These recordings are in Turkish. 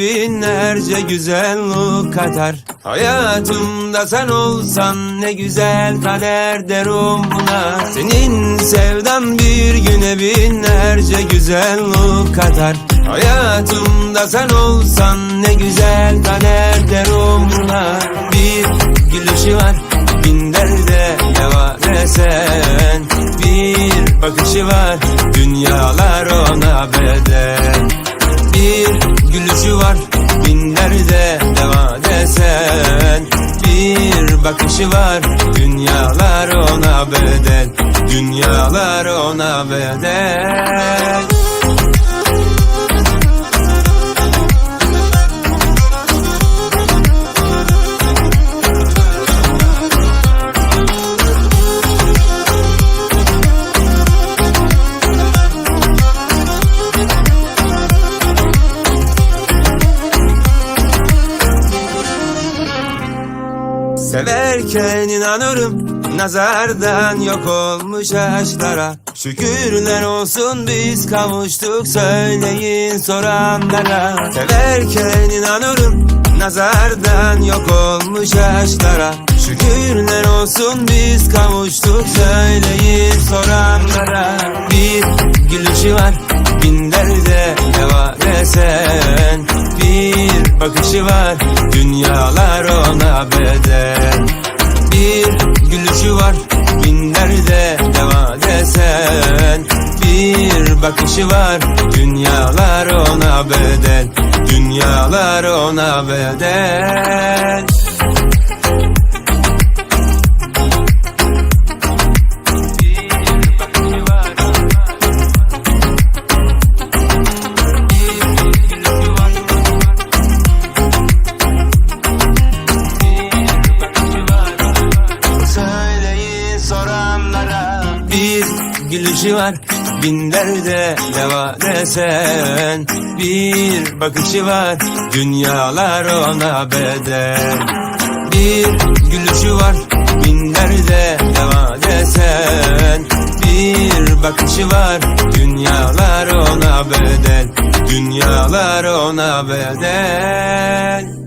binlerce güzellik katar Hayatımda sen olsan ne güzel kader derim buna. Senin sevdan bir güne binlerce güzellik katar Hayatımda sen olsan ne güzel kader derim buna. Bir gülüşü var bin derde deva desen Bir bakışı var dünyalar Bir bakışı var. Dünyalar ona bedel. Dünyalar ona bedel Severken inanırım Nazardan yok olmuş aşklara. Şükürler olsun biz kavuştuk Söyleyin soranlara. Severken inanırım Nazardan yok olmuş aşklara. Şükürler olsun biz kavuştuk Söyleyin soranlara. Bir gülüşü var bin derde deva desen Bir bakışı var dünyalar ona bedel. Bir gülüşü var bin derde deva desen. Bir bakışı var dünyalar ona bedel. Dünyalar ona bedel gülüşü var. Bin derde deva desen Bir bakışı var. Dünyalar ona bedel. Bir gülüşü var. Bin derde deva desen Bir bakışı var. Dünyalar ona bedel. Dünyalar ona bedel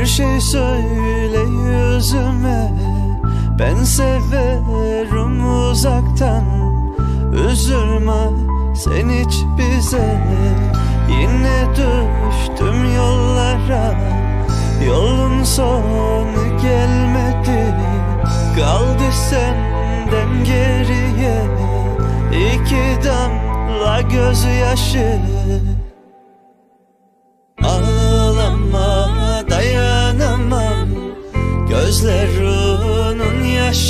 Bir şey söyle yüzüme. Ben severim uzaktan. Üzülme sen hiç bize. Yine düştüm yollara. Yolun sonu gelmedi. Kaldı senden geriye. İki damla gözyaşı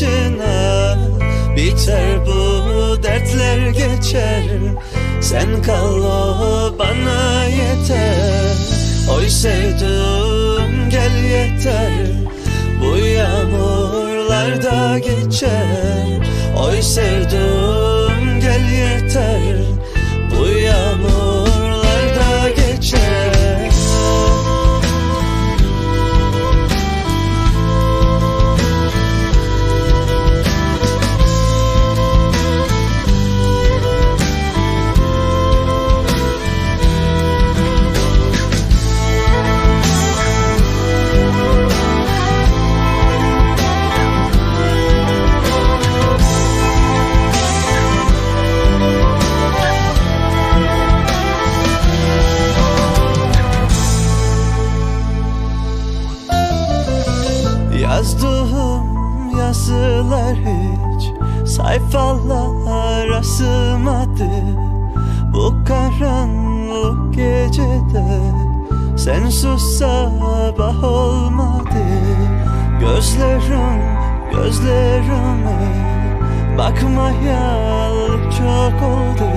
Yaşına Biter bu dertler geçer. Sen kal o bana yeter. Oy sevdim gel yeter. Bu yağmurlar da geçer. Oy sevdim yazılar hiç sayfalar asılmadı. Bu karanlık gecede sensiz sabah olmadı. Gözlerim, gözlerime Bakmayalı çok oldu.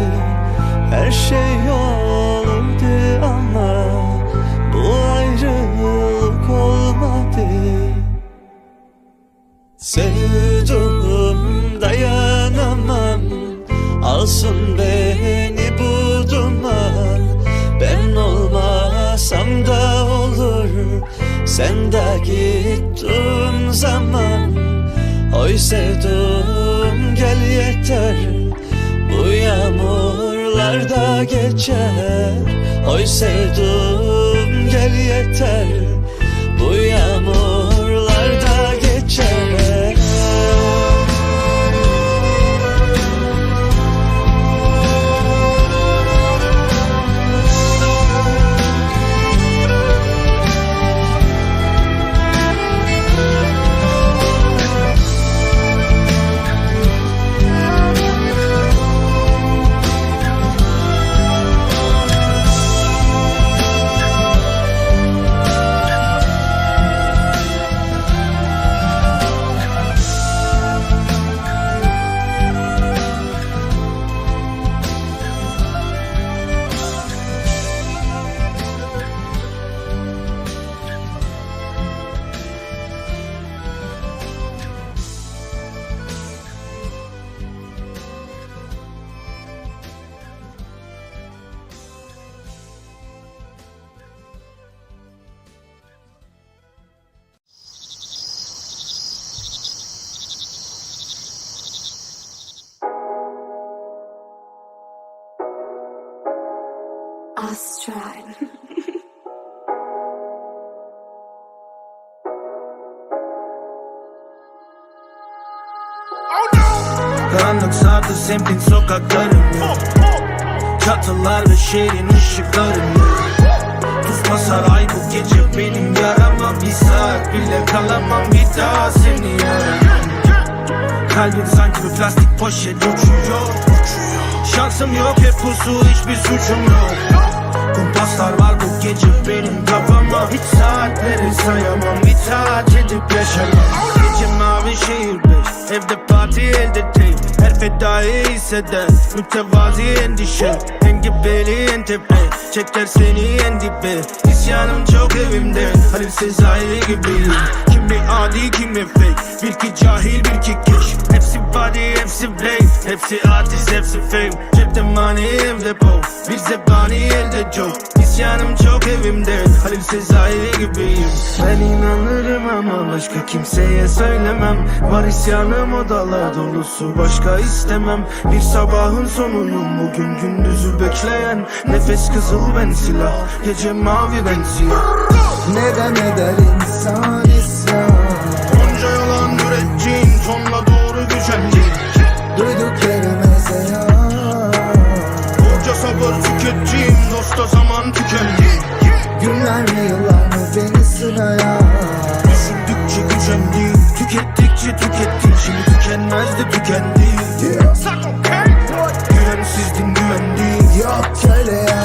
Her şey olurdu ama Bu ayrılık Sevdim dayanamam. Alsın beni bu duman. Ben olmasam da olur. Sen de gittin zaman. Oy sevdim gel yeter. Bu yağmurlar da geçer. Oy sevdim gel yeter Karanlık sardı semtin sokaklarını. Çatılar ve şehrin ışıklarını. Tuzma saray bu gece benim yarama. Bir saat bile kalamam bir daha seni aramam Kalbim sanki bir plastik poşet uçuyor. Şansım yok hep pusu hiçbir suçum yok. Kumpaslar var bu gece benim kafama. Hiç saatleri sayamam itaat edip yaşamam. Gece mavi şehir beş Evde parti elde tek Her fedayı hisseder Mütevazi endişe. Engebeli en tepe. Çeker seni en dibe. İsyanım çok evimde. Halil Sezai gibiyim Kimi adi kimi fake. Bir ki cahil bir ki keş. Hepsi body hepsi blame Hepsi artist hepsi fame. Cepte money evde po Bir zebani elde joke İsyanım çok evimde. Halil Sezai gibiyim. Ben inanırım ama başka kimseye söylemem. Var isyanım odalar dolusu başka istemem. Bir sabahın sonuyum bugün gündüzü bekleyen Nefes kızıl ben silah Gece mavi ben siyah. Neden eder insan sabır tükettiğim Dosta zaman tükendi. Günler mi yıllar mı beni sıraya? Düşündükçe gücendim Tükettikçe tükettim Şimdi tükenmez de tükendi. Yeah. Güvensizdin güvendim Yok öyle ya.